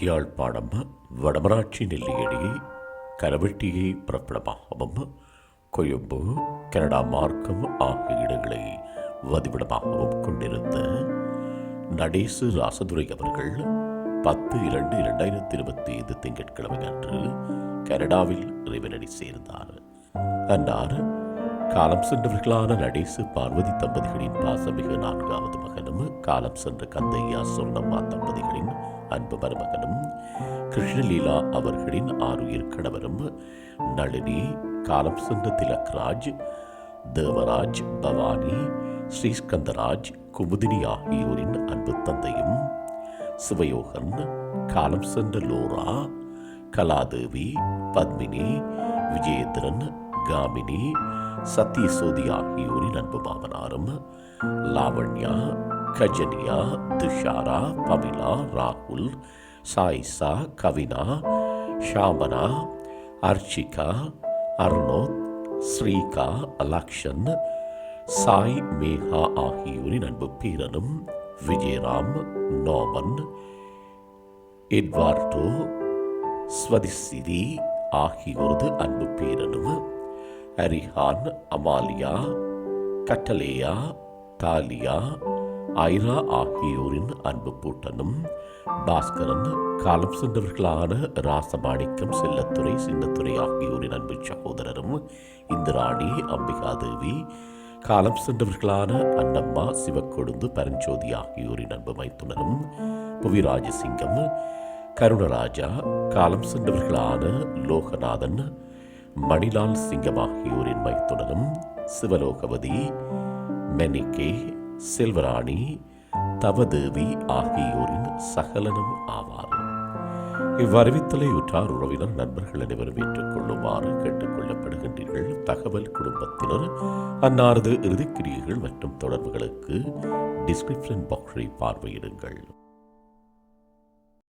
யாழ்ப்பாணம் வடமராட்சி நெல்லியடியை கரவெட்டியை பிறப்பிடமாகவும் கொழும்பு கனடா மார்க்கம் ஆகிய இடங்களை வதிவிடமாகவும் கொண்டிருந்த நடேசு ராசதுரை அவர்கள் பத்து இரண்டு இரண்டாயிரத்தி இருபத்தி ஐந்து திங்கட்கிழமை அன்று கனடாவில் இறைவனடி சேர்ந்தார். அன்னார் காலம் சென்றவர்களான நடேசு பார்வதி தம்பதிகளின் பாசமிகு நான்காவது மகனும் காலம் சென்ற கந்தையா சொர்ணம்மா தம்பதிகளின் அன்பு மருமகனும் கிருஷ்ணலீலா அவர்களின் ஆறுயிர் கணவரும் நளினி காலம் சென்ற திலக்ராஜ் தேவராஜ் பவானி ஸ்ரீஸ்கந்தராஜ் குமுதினி ஆகியோரின் அன்பு தந்தையும் சிவயோகன் காலம் சென்ற லோரா கலாதேவி பத்மினி விஜயேந்திரன் காமினி சத்யசோதி ஆகியோரின் அன்பு மாமனாரும் லாவண்யா கஜனியா துஷாரா பமிலா ராகுல் சாயிசா கவினா ஷாமனா அர்ச்சிகா அருணோத் ஸ்ரீகா லக்ஷன் சாய் மேகா ஆகியோரின் அன்பு பேரனும் விஜயராம் நோமன் எட்வார்டோ ஸ்வதிசிதி ஆகியோரது அன்பு பேரனும் அரிஹான் அமாலியா கட்டலேயா தாலியா ஐரா ஆகியோரின் அன்பு பூட்டனும் பாஸ்கரன் காலம் சென்றவர்களான ராசமாணிக்கம் செல்லத்துறை சின்னத்துறை ஆகியோரின் அன்பு சகோதரரும் இந்திராணி அம்பிகாதேவி காலம் சென்றவர்களான அன்னம்மா சிவக்கொழுந்து பரஞ்சோதி ஆகியோரின் அன்பு மைத்துனரும் புவிராஜசிங்கம் கருணராஜா காலம் சென்றவர்களான லோகநாதன் மணிலால் சிங்கம் ஆகியோரின் மைத்துனரும் சிவலோகவதி மெனிக்கே செல்வராணி தவதேவி ஆகியோரின் சகலனும் ஆவார் இவ்வறிவித்தலை உற்றார் உறவினர் நண்பர்கள் அனைவரும் ஏற்றுக்கொள்ளுமாறு கேட்டுக்கொள்ளப்படுகின்றீர்கள் தகவல் குடும்பத்தினர் அன்னாரது இறுதிக்கிரியைகள் மற்றும் தொடர்புகளுக்கு டிஸ்கிரிப்ஷன் பாக்ஸை பார்வையிடுங்கள்.